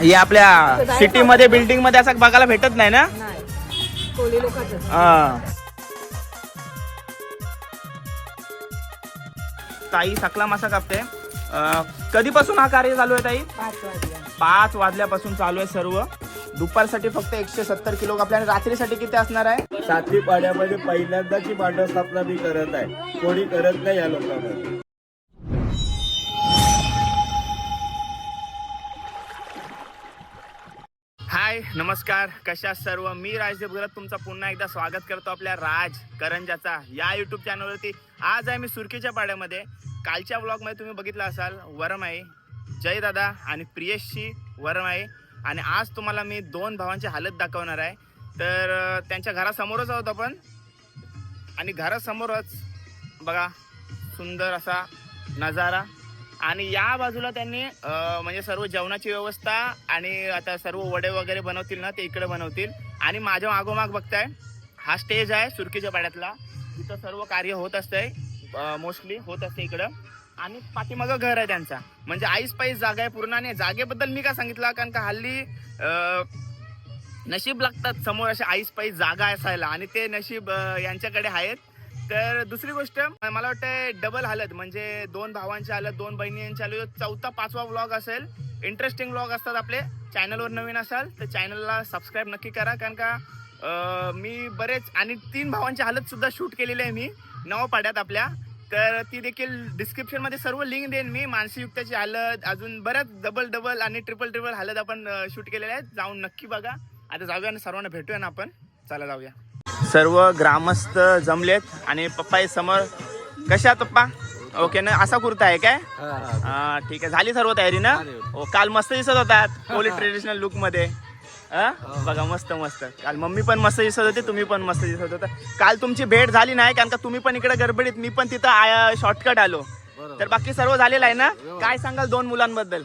हे आपल्या सिटी मध्ये बिल्डिंगमध्ये असं बघायला भेटत नाही ना? नाही. कोळी लोकांचं. हा. ताई सकला मासा कापते. अं, कधीपासून हा कार्य चालू आहे ताई? पाच वाजल्या पाच वाजल्यापासून चालू आहे सर्व. दुपारसाठी फक्त एकशे सत्तर किलो कापले आणि रात्रीसाठी किती असणार आहे? सातवी पाड्यामध्ये पहिल्यांदाची पांडव स्थापना मी करत आहे. कोणी करत नाही या लोकांना. हाय नमस्कार. कशा सर्व? मी राजदेव भगत तुमचं पुन्हा एकदा स्वागत करतो आपल्या राज करंजाचा या युट्यूब चॅनलवरती आज आहे मी सुरकीच्या पाड्यामध्ये. कालच्या ब्लॉगमध्ये तुम्ही बघितलं असाल वरम आहे जय दादा आणि प्रियेशची वरम आहे आणि आज तुम्हाला मी दोन भावांची हालत दाखवणार आहे. तर त्यांच्या घरासमोरच आहोत आपण. आणि घरासमोरच बघा सुंदर असा नजारा. आणि या बाजूला त्यांनी म्हणजे सर्व जेवणाची व्यवस्था आणि आता सर्व वडे वगैरे बनवतील ना ते इकडे बनवतील. आणि माझ्या मागोमाग बघताय हा स्टेज आहे सुरकीच्या पाड्यातला. तिथं सर्व कार्य होत असतंय मोस्टली होत असते इकडं. आणि पाठीमागं घर आहे त्यांचा. म्हणजे आईस पाईस जागा आहे पूर्ण आणि जागेबद्दल मी का सांगितलं? कारण का हल्ली नशीब लागतात समोर अशा आईस पाईस जागा असायला. आणि ते नशीब यांच्याकडे आहेत. तर दुसरी गोष्ट मला वाटतं डबल हालत. म्हणजे दोन भावांची हालत दोन बहिणींची हालत. चौथा पाचवा व्लॉग असेल इंटरेस्टिंग व्लॉग असतात आपले. चॅनलवर नवीन असाल तर चॅनलला सबस्क्राईब नक्की करा. कारण का मी बरेच आणि तीन भावांची हालत सुद्धा शूट केलेली आहे मी नवपाड्यात आपल्या. तर ती देखील डिस्क्रिप्शनमध्ये सर्व लिंक देईन मी. मानसीयुक्ताची हालत अजून बऱ्याच डबल डबल आणि ट्रिपल ट्रिपल हालत आपण शूट केलेल्या आहेत. जाऊन नक्की बघा. आता जाऊया आणि सर्वांना भेटूया ना आपण. चला जाऊया. सर्व ग्रामस्थ जमलेत आणि पप्पा आहे समोर. कशा पप्पा? ओके ना? असा कुर्ता आहे काय? हा ठीक आहे. झाली सर्व तयारी ना? हो काल मस्त दिसत होतात. पोलीस ट्रेडिशनल लुकमध्ये. हा? बघा मस्त मस्त. काल मम्मी पण मस्त दिसत होती तुम्ही पण मस्त दिसत होता. काल तुमची भेट झाली नाही कारण का तुम्ही पण इकडे गडबडीत मी पण तिथं शॉर्टकट आलो. तर बाकी सर्व झालेलं आहे ना? काय सांगाल दोन मुलांबद्दल?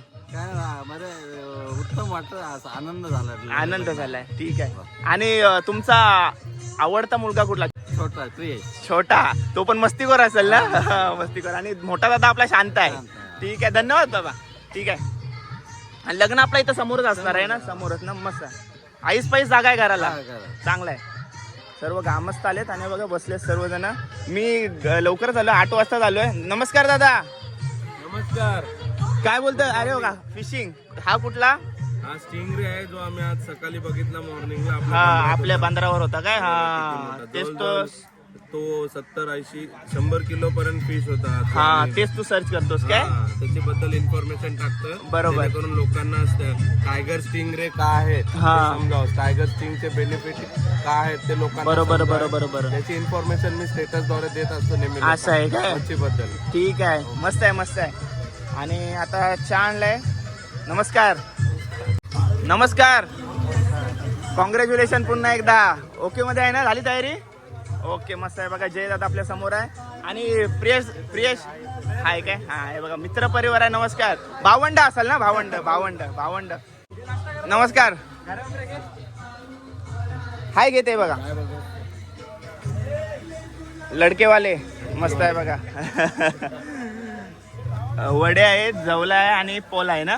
वाटत आनंद झाला आनंद झालाय. ठीक आहे. आणि अं, तुमचा आवडता मुलगा कुठला? छोटा प्रिय छोटा? तो पण मस्तीखोर असेल ना? मस्तीखोर. आणि मोठा दादा आपला शांत आहे. शांत आहे. ठीक आहे. धन्यवाद बाबा. ठीक आहे. आणि लग्न आपलं इथं समोरच असणार आहे ना? समोरच ना? मस्त. आईस पाईस जागा आहे घराला. करा? चांगला आहे. सर्व गामस्त आलेत आणि बघा बसलेत सर्वजण. मी ग- लवकरच आलो आठ वाजता आलोय नमस्कार दादा. नमस्कार. काय बोलतोय? अरे बघा फिशिंग हा कुठला? हा स्टिंगरे आहे जो आम्ही आज सकाळी बघितला मॉर्निंगला. हा आपल्या बांद्रावर होता काय? हा तेच तो तो सत्तर ऐंशी शंभर किलो पर्यंत फिश होता हा तेच तू सर्च करतोस काय? त्याच्याबद्दल इन्फॉर्मेशन टाकतं बरोबर. जेणेकरून लोकांना टायगर स्टिंगरे काय आहेत ते हा. समजावं. टायगर स्टिंगचे बेनिफिट काय आहेत ते लोकांना बरोबर. बरोबर बरोबर. त्याची इन्फॉर्मेशन मी स्टेटसद्वारे देत असतो नेहमी असं आहे काय? बद्दल ठीक आहे. मस्त आहे मस्त आहे. आणि आता आणलाय नमस्कार. नमस्कार. कॉंग्रॅच्युलेशन पुन्हा एकदा. ओके मध्ये आहे ना? झाली तयारी? ओके मस्त आहे बघा. जय दादा आपल्यासमोर आहे. आणि प्रियश प्रियश? हाय काय? हा बघा मित्र परिवार आहे. नमस्कार. भावंड असाल ना? भावंड भावंड भावंड. नमस्कार. हाय घेते बघा. लडकेवाले. मस्त आहे बघा. वडे आहेत जवला आहे आणि पोल आहे ना?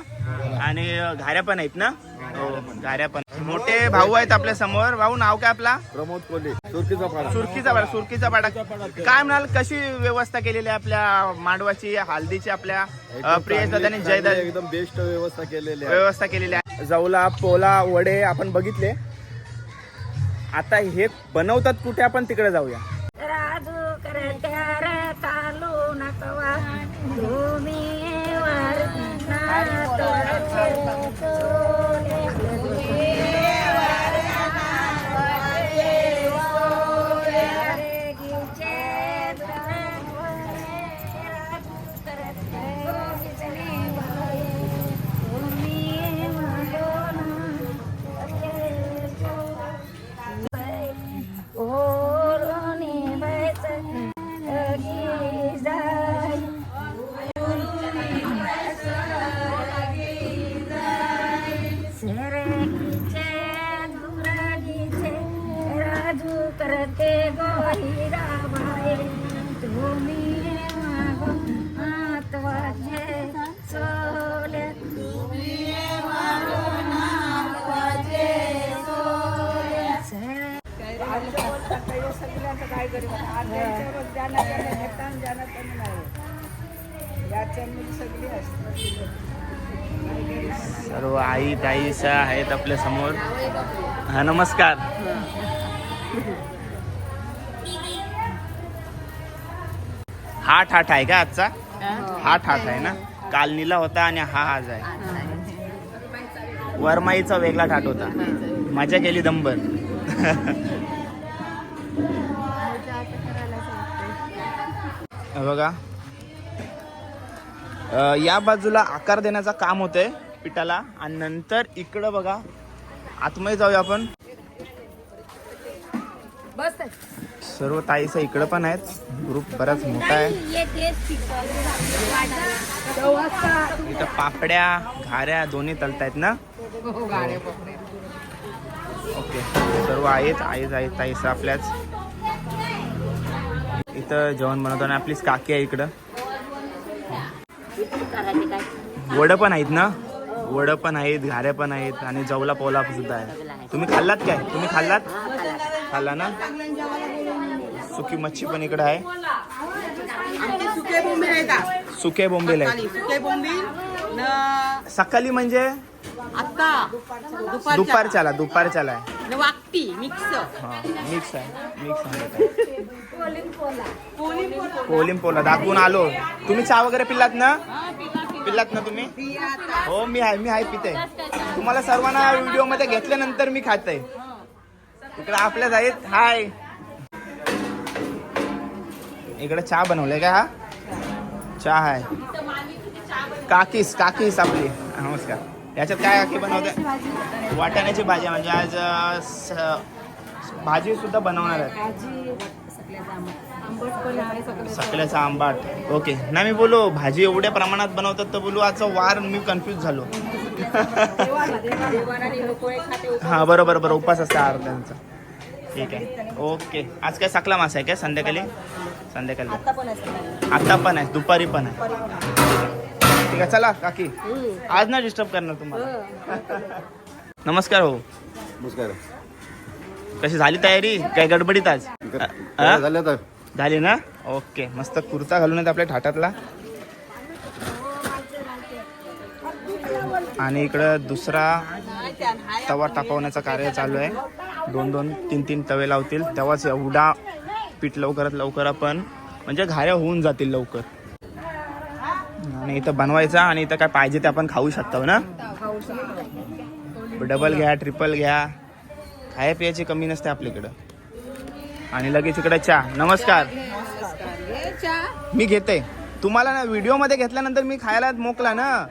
आणि घाऱ्या पण आहेत ना? हो पण. मोठे भाऊ आहेत आपल्यासमोर. भाऊ नाव काय आपला? प्रमोद कोल्हे तुर्कीचा पाडा. सुरकीचा पाडा सुरकीचा पाडा. काय म्हणाल कशी व्यवस्था केलेली आहे आपल्या मांडवाची हल्दीची आपल्या प्रियश दादाने जय दादा एकदम बेस्ट व्यवस्था केलेली आहे. व्यवस्था केलेली आहे. जवला पोला वडे आपण बघितले. आता हे बनवतात कुठे आपण तिकडे जाऊया. राजू आई ताईसा आहेत आपल्यासमोर. हा नमस्कार. हा ठाठ आहे का आजचा? हा ठाठ आहे ना? कालनीला होता आणि हा आज आहे. वरमाईचा वेगळा ठाट होता. मजा केली दंबर बघा. या बाजूला आकार देण्याचं काम होतंय. पिठाला. आणि नंतर इकडं बघा आतमध्ये जाऊया आपण. सर्व ताईसा इकडं पण आहेत. ग्रुप बराच मोठा आहे. इथं पापड्या घाऱ्या दोन्ही तलतायत ना? ओके. सर्व आहेत. आहेत आहेत ताईसा आपल्याच. इथं जेवण बनवतो आणि आपलीच काकी आहे इकडं. वडं पण आहेत ना? वडं पण आहेत घाऱ्या पण आहेत आणि जवला पोला सुद्धा आहे. तुम्ही खाल्लात काय? तुम्ही खाल्लात? खाल्ला ना? सुकी मच्छी पण इकडे आहे. सुके बोंबील? सुके बोंबील सकाळी म्हणजे? दुपारच्या दुपारच्याला. दुपारच्याला आहे. वाकटी मिक्स. मिक्स आहे मिक्स आहे. पोळी कोलिम पोला. दाखवून आलो. तुम्ही चहा वगैरे पिल्लात ना? पिल्लात ना तुम्ही? हो मी आहे मी आहे पिते. तुम्हाला सर्वांना व्हिडिओमध्ये घेतल्यानंतर मी खाते. इकडे आपल्याच आहेत हाय. इकडे चहा बनवलाय का हा? चहा आहे. काकीस काकीस आपली. नमस्कार. याच्यात काय काकी बनवते? वाटाण्याची भाजी म्हणजे आज भाजी सुद्धा बनवणार आहे सकल्याचा आंबाट. ओके नाही मी बोलो भाजी एवढ्या प्रमाणात बनवतात तर बोलू आजचा वार मी कन्फ्यूज झालो. हा बरोबर बरोबर. उपास असते अर्ध्यांचा. ठीक आहे. ओके आज काय सकला मासा आहे काय? संध्याकाळी? संध्याकाळी. आता पण आहे. दुपारी पण आहे. ठीक आहे चला काकी. आज ना डिस्टर्ब करणार तुम्हाला. नमस्कार हो. नमस्कार. कशी झाली तयारी? काय गडबडीत आज? झालं तर झाली ना? ओके मस्त कुर्ता घालून आहेत आपल्या ठाटातला. आणि इकडं दुसरा तवा तापवण्याचं कार्य चालू आहे. दोन दोन तीन तीन तवे लावतील. तेव्हाच एवढा पीठ लवकरात लवकर आपण म्हणजे घाऱ्या होऊन जातील लवकर. आणि इथं बनवायचा आणि इथं काय पाहिजे ते आपण खाऊ शकतो ना? डबल घ्या ट्रिपल घ्या. खाया पियाची कमी नसते आपल्याकडं. आणि लगेच इकडे चहा. नमस्कार. मी घेते. तुम्हाला ना व्हिडिओमध्ये घेतल्यानंतर मी खायला मोकला ना.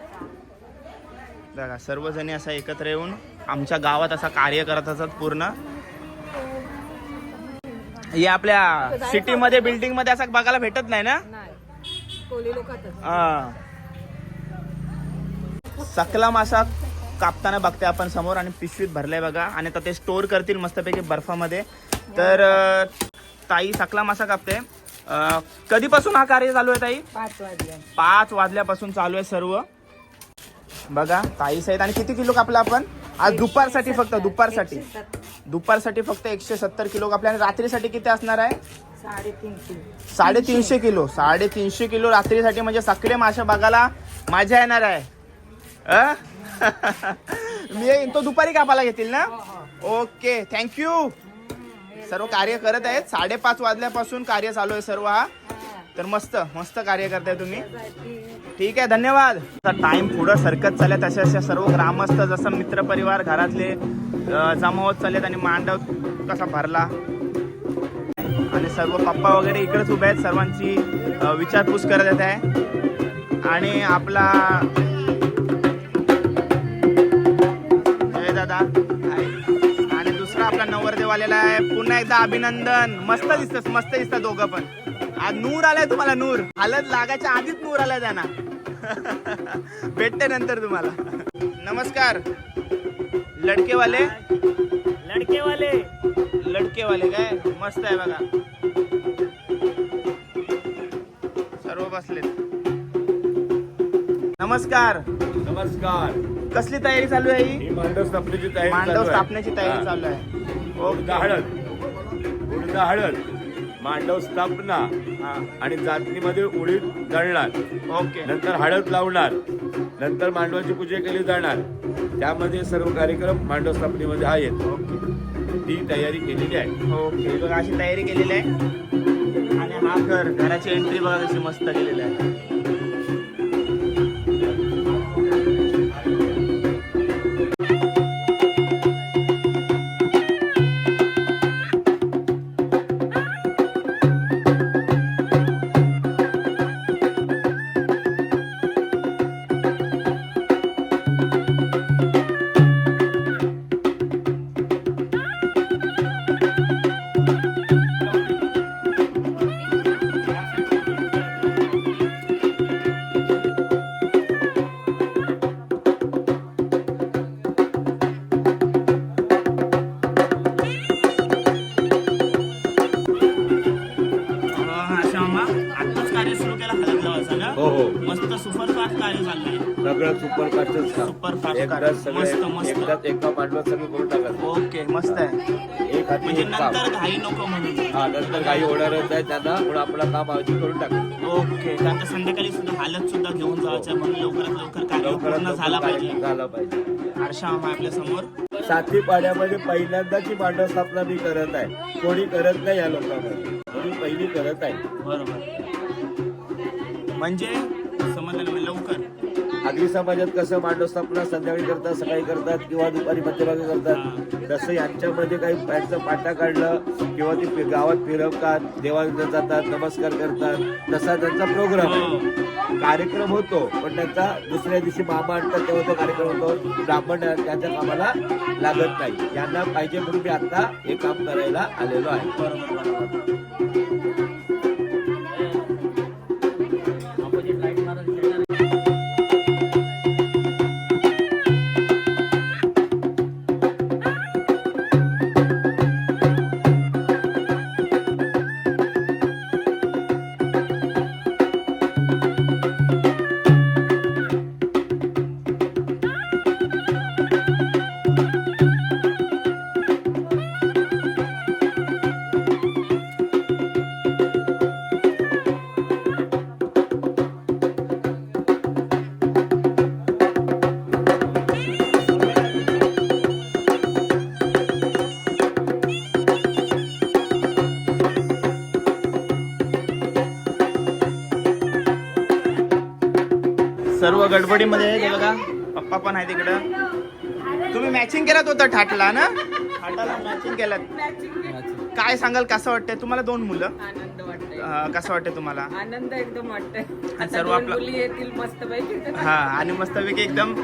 बघा सर्वजणी असा एकत्र येऊन आमच्या गावात असा कार्य करत असतात पूर्ण हे आपल्या सिटी मध्ये बिल्डिंगमध्ये असं बघायला भेटत नाही ना? हा. सकला मासा कापताना बघते आपण समोर आणि पिशवीत भरलाय बघा. आणि आता ते स्टोर करतील मस्तपैकी बर्फामध्ये. तर ताई सकला मासा कापते. कधीपासून हा कार्य चालू आहे ताई? पाच वाजल्या पाच वाजल्यापासून चालू आहे सर्व. बघा ताई सहित आणि किती किलो कापला आपण? आज दुपारसाठी फक्त दुपारसाठी. दुपारसाठी फक्त एकशे सत्तर किलो कापले आणि रात्रीसाठी किती असणार आहे? साडेतीनशे किलो. साडेतीनशे किलो रात्रीसाठी म्हणजे सगळे मासे बघायला मजा येणार आहे. अ? मी येईन. तो दुपारी कापायला घेतील ना? ओके थँक्यू सर्व कार्य करत आहेत. साडेपाच वाजल्यापासून कार्य चालू आहे सर्व हा. तर मस्त मस्त कार्य करताय तुम्ही. ठीक आहे धन्यवाद. टाइम पुढं सरकत चालले तसे असे सर्व ग्रामस्थ जसं मित्रपरिवार घरातले जमा होत चाललेत आणि मांडव कसा भरला. आणि सर्व पप्पा वगैरे इकडेच उभे आहेत सर्वांची विचारपूस करत येत आहे आणि आपला आलेला आहे. पुन्हा एकदा अभिनंदन. मस्त दिसत मस्त दिसतात दोघं पण. आज नूर आलाय तुम्हाला नूर. हालत लागायच्या आधीच नूर आलाय त्यांना. भेटते नंतर तुम्हाला. नमस्कार. लडकेवाले? लडकेवाले. लडकेवाले काय? मस्त आहे बघा. सर्व बसलेत. नमस्कार. नमस्कार. कसली तयारी चालू आहे ही मांडव स्थापनेची तयारी मांडव चालू आहे. स्थापनेची तयारी हा. चालू आहे. ओके हळद उडदा हळद मांडव स्थापना आणि जातीमध्ये उडीद दळणार. ओके. नंतर हळद लावणार. नंतर मांडवाची पूजा केली जाणार. त्यामध्ये सर्व कार्यक्रम मांडव स्थापनेमध्ये आहेत. ती तयारी केलेली आहे. ओके. बघा अशी तयारी केलेली आहे. आणि हा घर घराची एंट्री बघा कशी मस्त केलेली आहे. एकदाच. सगळे मस्त, मस्त. एकदाच एका मांडवात सगळं करून टाकायचं ओके मस्त आहे. एक हाती म्हणजे एक काम नंतर घाई नको म्हणून. हा नंतर काही होणारच आहे त्यांना म्हणून आपलं काम करून टाकायचं ओके कारण संध्याकाळी सुद्धा हालत सुद्धा घेऊन जायचं म्हणून लवकरात लवकर कार्य लवकरात पूर्ण झाला पाहिजे. झाला पाहिजे. आरशा आपल्यासमोर. साथी पाड्यामध्ये पहिल्यांदाची मांडव स्थापना मी करत आहे. कोणी करत नाही या लोकांमध्ये. पहिली करत आहे. बरोबर. म्हणजे समजलं ना लवकर. आगरी समाजात कसं मांडव स्थापना संध्याकाळी करतात सकाळी करतात किंवा दुपारी मध्यभागी करतात तसं यांच्यामध्ये काही त्यांचं पाटा काढलं किंवा ते गावात फिरवतात देवाला जातात नमस्कार करतात तसा त्यांचा प्रोग्राम आहे. कार्यक्रम होतो पण त्यांचा दुसऱ्या दिवशी मामा आणतात तेव्हा तो कार्यक्रम होतो. ब्राह्मण त्यांच्या कामाला लागत नाही. यांना पाहिजे म्हणून मी आता हे काम करायला आलेलो आहे. पण आहे तिकडं? तुम्ही मॅचिंग केलात होतं ठाटला ना? ठाटाला मॅचिंग केलात. काय सांगाल कसं वाटतंय? तुम्हाला दोन मुलं. आनंद वाटतोय. अं, कसं वाटतंय तुम्हाला? आनंद एकदम वाटतोय. आता सर्व आपलं- मुली येतील मस्त पैकी हा आणि मस्तपैकी एकदम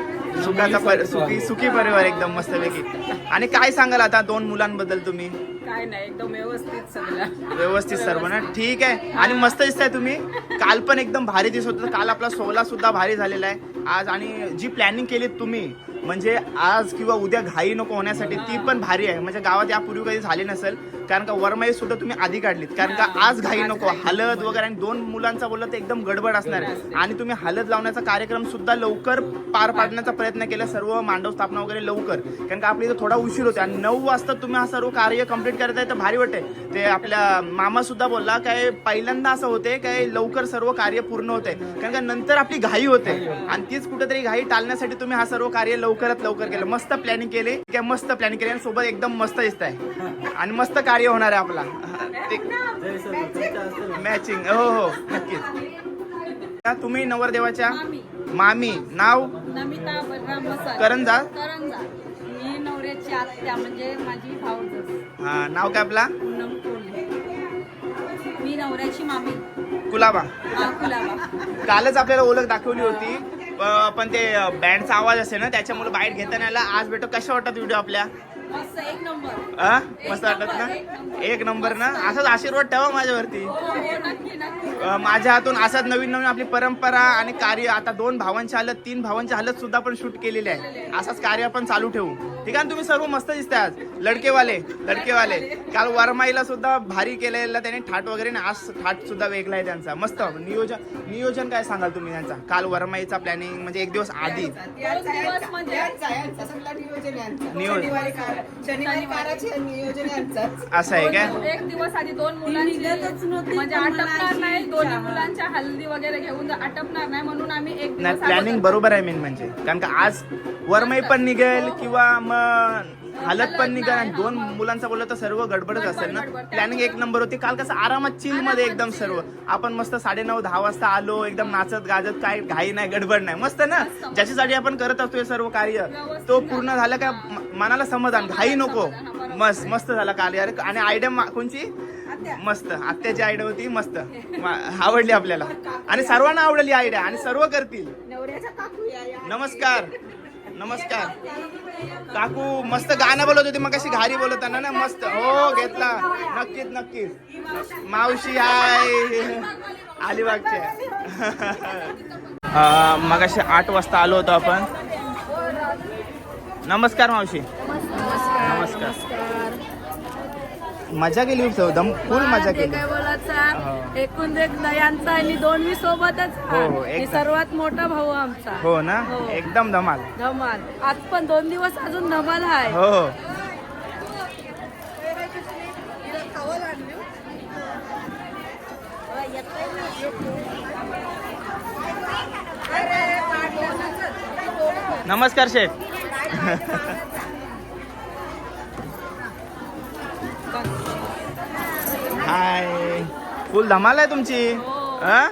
सुखाचा पर सुखी सुखी परिवार एकदम मस्तपैकी. आणि काय सांगाल आता दोन मुलांबद्दल तुम्ही? काय नाही एकदम व्यवस्थित सगळं. व्यवस्थित सर्व ना? ठीक आहे. आणि मस्त दिसताय तुम्ही. काल पण एकदम भारी दिसत होतं. काल आपला सोहळा सुद्धा भारी झालेला आहे. आज आणि जी प्लॅनिंग केलीत तुम्ही म्हणजे आज किंवा उद्या घाई नको होण्यासाठी ती पण भारी आहे. म्हणजे गावात यापूर्वी कधी झाली नसेल कारण का वरमाई सुद्धा तुम्ही आधी काढलीत. कारण का आज घाई नको. हलद वगैरे आणि दोन मुलांचा बोललं तर एकदम गडबड असणार आहे. आणि तुम्ही हलद लावण्याचा कार्यक्रम सुद्धा लवकर पार पाडण्याचा प्रयत्न केला. सर्व मांडव स्थापना वगैरे लवकर. कारण का आपली इथं थोडा उशीर होते आणि नऊ वाजता तुम्ही हा सर्व कार्य कंप्लीट करताय तर भारी वाटते ते आपल्या मामा सुद्धा बोलला काय पहिल्यांदा असं होते काय लवकर सर्व कार्य पूर्ण होते कारण का नंतर आपली घाई होते. आणि तीच कुठेतरी घाई टाळण्यासाठी तुम्ही हा सर्व कार्य लवकरात लवकर केलं. मस्त प्लॅनिंग केली. काय मस्त प्लॅनिंग केली. आणि सोबत एकदम मस्त दिसत आहे आणि मस्त कार्य होणार आहे आपला. मॅचिंग हो हो. नक्कीच. तुम्ही नवरदेवाच्या मामी. नाव? करंजा म्हणजे हा नाव काय आपला? मी नवऱ्याची मामी. कुलाबा. कालच आपल्याला ओळख दाखवली होती. पण ते बँडचा आवाज असे ना त्याच्यामुळे बाईट घेता नाही आला आज भेटो. कशा वाटतात व्हिडिओ आपल्या? मस्त एक नंबर. आ? मस्त वाटत ना? एक नंबर. ना? असाच आशीर्वाद ठेवा माझ्यावरती. हो हो माझ्या हातून असाच नवीन नवीन आपली परंपरा आणि कार्य आता दोन भावांची हालत तीन भावांची हालत सुद्धा आपण शूट केलेली आहे. असाच कार्य आपण चालू ठेवू. ठीक आहे ना? तुम्ही सर्व मस्त दिसताय आज. लडकेवाले लडकेवाले. काल वरमाईला सुद्धा भारी केलेला त्याने थाट वगैरे ना आज थाट सुद्धा वेगळा आहे त्यांचा. मस्त. नियोजन नियोजन काय सांगाल तुम्ही त्यांचा? काल वरमाईचा प्लॅनिंग म्हणजे एक दिवस आधी. दोन म्हणजे असं आहे काय? एक दिवस आधी दोन मुलांची म्हणजे आटपणार नाही दोन्ही मुलांच्या हल्दी वगैरे घेऊन आटपणार नाही म्हणून आम्ही एक नाही प्लॅनिंग बरोबर आहे मेन म्हणजे. कारण का आज वरमई पण निघेल किंवा मग हालत पण निघेल आणि दोन मुलांचा बोललं तर सर्व गडबडच असेल ना? प्लॅनिंग एक नंबर होती. काल कसं आरामात चिलमध्ये एकदम सर्व. आपण मस्त साडेनऊ दहा वाजता आलो एकदम नाचत गाजत काय घाई नाही गडबड नाही. मस्त ना? ज्याच्यासाठी आपण करत असतो सर्व कार्य तो पूर्ण झालं का मनाला समाधान घाई नको. मस्त मस्त झाला कार्य अरे आणि आयडिया कोणची? मस्त. आत्याची आयडिया होती मस्त. आवडली आपल्याला. आणि सर्वांना आवडली आयडिया आणि सर्व करतील. नमस्कार. नमस्कार. काकू मस्त गाणं बोलत होती मग कशी घारी बोलताना ना मस्त. हो घेतला. नक्कीच नक्कीच. मावशी हाय. अलिबागचे मग असे आठ वाजता आलो होतो आपण. नमस्कार मावशी. नमस्कार. मजा केली होती दम फुल मजा केली. काय. बोलायचा? एकूण एक दयांचा आणि दोन्ही सोबतच हो, हो, आणि एकदम. सर्वात मोठा भाऊ आमचा. हो ना? हो. एकदम धमाल. धमाल. आज पण दोन दिवस अजून धमाल आहे हो. हो नमस्कार शेठ हाय. फुल धमाल आहे तुमची. अ?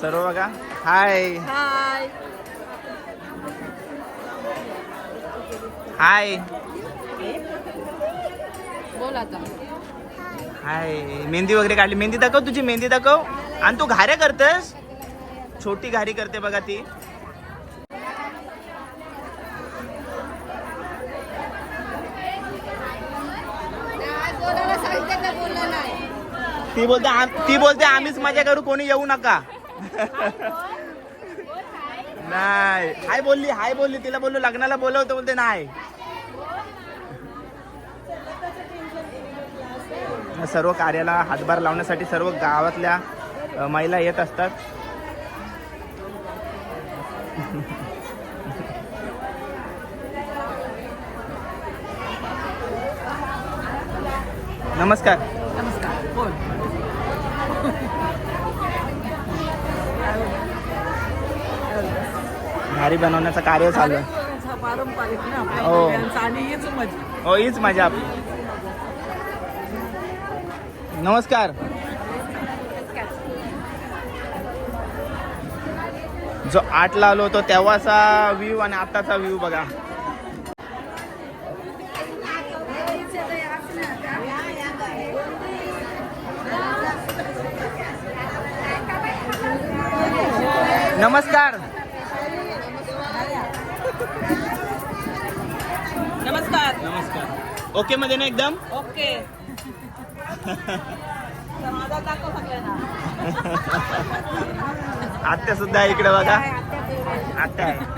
सर्व बघा. हाय. हाय. हाय. बोल आता. हाय. मेहंदी वगैरे काढली. मेहंदी दाखव तुझी. मेहंदी दाखव. आणि तू घाऱ्या करतेस? छोटी घारी करते बघा ती. ती बोलते ती बोलते आम्हीच मजा करू कोणी येऊ नका. नाही. हाय बोलली हाय बोलली. तिला बोललो लग्नाला बोलवतो बोलते नाही. सर्व कार्याला हातभार लावण्यासाठी सर्व गावातल्या महिला येत असतात. नमस्कार. नमस्कार. बोल. घारी बनवण्याचं कार्य चालू आहे. हा पारंपरिक ना आपल्या हो. सगळ्यांचा आणि हीच मजा. हो हीच मजा आपली. नमस्कार. जो आठला आलो होतो तेव्हाचा व्ह्यू आणि आताचा व्ह्यू बघा नमस्कार नमस्कार. नमस्कार. ओके मध्ये ना एकदम? ओके. आत्या सुद्धा आहे इकडे बघा. आत्या आहे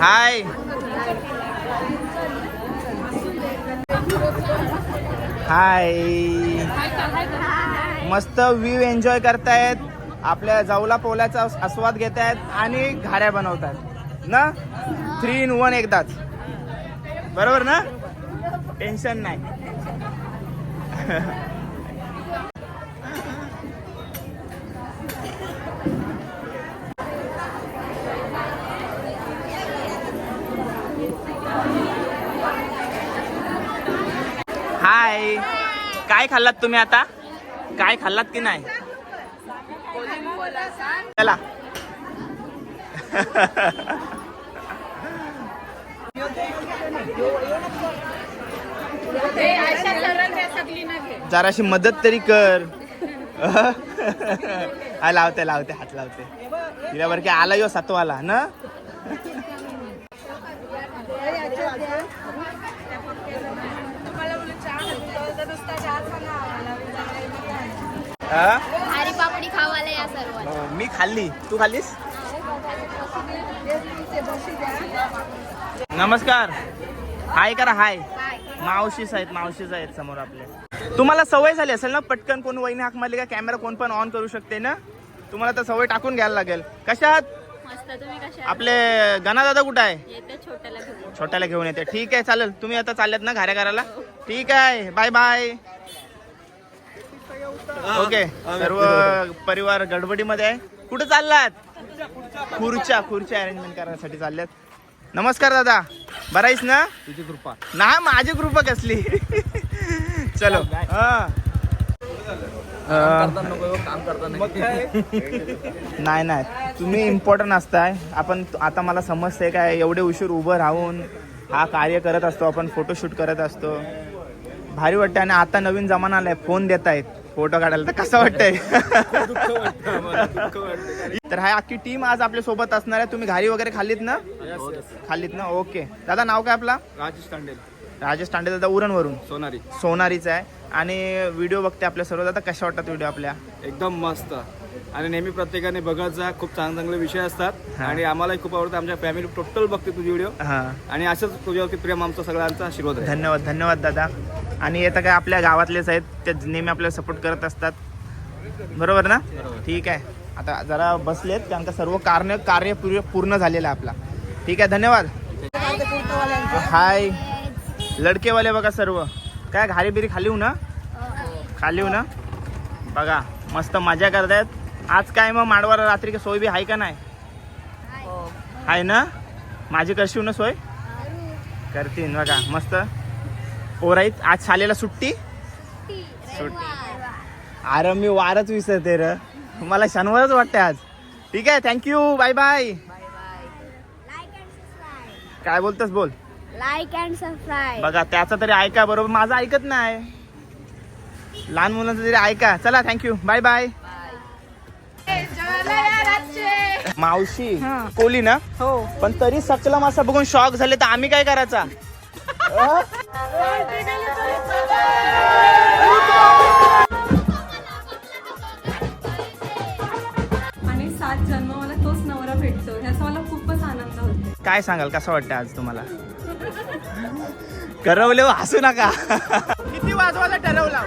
हाय. हाय. मस्त व्ह्यू एन्जॉय करतायत. आपल्या जाऊला पोल्याचा आस्वाद घेत आहेत आणि घाऱ्या बनवतात. ना? थ्री इन वन एकदाच. बरोबर ना? टेन्शन नाही. हाय काय खाल्लात तुम्ही आता? काय खाल्लात की नाही? चला जराशी मदत तरी कर. हा लावते लावते हात लावते. तिला बरं की आला यो सातवाला ना? हा? हरी पापडी खावायला या सर्व हो, मी खाल्ली. तू खाल्लीस? नमस्कार. हाय करा हाय. मावशीच आहेत मावशीच आहेत समोर आपले. तुम्हाला सवय झाली असेल ना पटकन कोण वहिनी हाक मारली का कॅमेरा कोण पण ऑन करू शकते ना? तुम्हाला तर सवय टाकून घ्यायला लागेल. कशा आहात? मस्त तुम्ही कशा आपले गणा दादा कुठं आहे? छोट्याला घेऊन. छोट्याला घेऊन येते. ठीक आहे चालेल. तुम्ही आता चाललेत ना घाऱ्या करायला ठीक आहे. बाय बाय ओके सर्व परिवार गडबडीमध्ये आहे. कुठे चाललात? खुर्च्या खुर्च्या अरेंजमेंट करण्यासाठी चालल्यात. नमस्कार दादा. बरा आहेस ना? तुझी कृपा. ना माझी कृपा कसली? चलो. हा. नाही. नाही तुम्ही इम्पॉर्टंट असताय. आपण आता मला समजतंय काय एवढे उशीर उभं राहून हा कार्य करत असतो आपण फोटोशूट करत असतो. भारी वाटतं आणि आता नवीन जमाना आलाय फोन देत आहेत फोटो काढायला तर कसं वाटतंय? तर हा अख्खी टीम आज आपल्यासोबत असणार आहे. तुम्ही घारी वगैरे खाल्लीत ना? खाल्लीत ना? ओके दादा नाव काय आपला? राजेश तांडेल. राजेश तांडे दादा उरणवरून. सोनारी. सोनारीचा आहे. आणि व्हिडिओ बघते आपल्या सर्व. दादा कशा वाटतात व्हिडिओ आपल्या? एकदम मस्त. आणि नेहमी प्रत्येकाने बघत जा खूप चांगले चांगले विषय असतात. आणि आम्हालाही खूप आवडतं. आमच्या फॅमिली टोटल बघते तुझी व्हिडिओ हां. आणि असंच तुझ्यावरती प्रेम आमचा सगळ्यांचा आशीर्वाद धन्यवाद धन्यवाद दादा. आणि येतं काय आपल्या गावातलेच आहेत ते नेहमी आपल्याला सपोर्ट करत असतात. बरोबर ना? ठीक आहे. आता जरा बसलेत कारण का सर्व कार्य कार्य पूर्ण- झालेलं आहे आपला. ठीक आहे धन्यवाद. हाय लडकेवाले बघा सर्व. काय घारी बिरी खाली हो ना? खाली हो ना? बघा मस्त मजा करतायत. आज काय मग माडवार रात्री का सोय बी आहे का नाही? आहे ना? माझी करशीव ना सोय? करतीन बघा मस्त. पोराईत आज शाळेला सुट्टी? सुट्टी अरे मी वारच विसरते र. मला शनिवारच वाटते आज. ठीक आहे थँक्यू बाय बाय काय बोलतस बोल. लाईक अँड सबस्क्राईब बघा त्याचं तरी ऐका बरोबर. माझं ऐकत नाही. लहान मुलांचं तरी ऐका. चला थँक्यू बाय बाय मावशी कोली ना? हो. पण तरी सकलम असं बघून शॉक झाले तर आम्ही काय करायचा? आणि सात जन्म मला तोच नवरा भेटतो. ह्याचा मला खूपच आनंद होतो. काय सांगाल? कसं वाटतं आज तुम्हाला? करवले हसू नका. किती वाजवायला ठरवला?